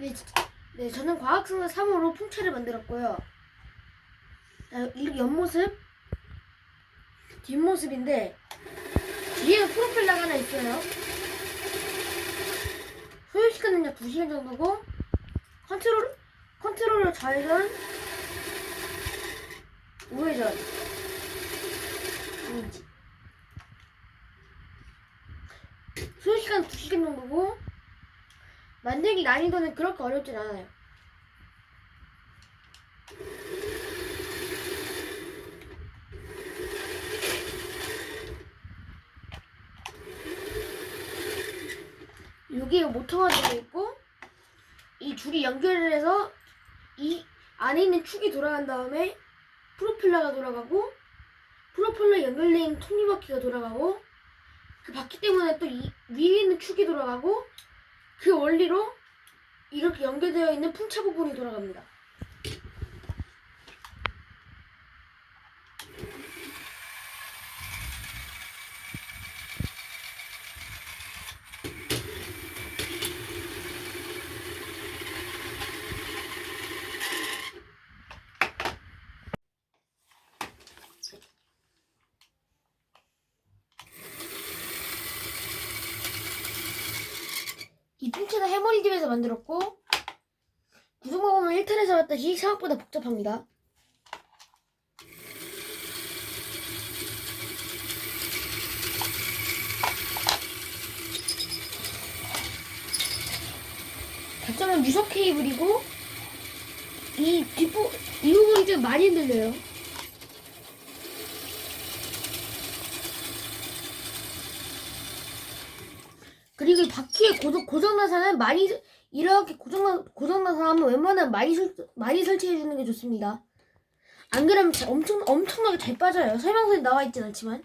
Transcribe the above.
네, 저- 네, 저는 과학성을 3호로 풍차를 만들었고요. 자, 이렇게 옆모습, 뒷모습인데 뒤에 프로펠러가 하나 있어요. 소요시간은요 2시간 정도고 컨트롤 컨트롤러 좌회전 우회전 소요시간 2시간 정도고 만들기 난이도는 그렇게 어렵진 않아요. 여기에 모터가 들어있고 이 줄이 연결을 해서 이 안에 있는 축이 돌아간 다음에 프로펠러가 돌아가고 프로펠러 있는 톱니바퀴가 돌아가고 그 바퀴 때문에 또 이 위에 있는 축이 돌아가고 그 원리로 이렇게 연결되어 있는 풍차 부분이 돌아갑니다. 이 풍차는 해머리 집에서 만들었고 구성과 보면 1탄에서 봤듯이 생각보다 복잡합니다. 단점은 무석 케이블이고 이 뒷부 이 부분이 좀 많이 흔들려요. 그리고 이 바퀴에 고정 고정나사는 많이 이렇게 고정 고정나사 하면 웬만하면 많이 설 많이 설치해 주는 게 좋습니다. 안 그러면 자- 엄청 엄청나게 잘 빠져요. 설명서에 나와 있진 않지만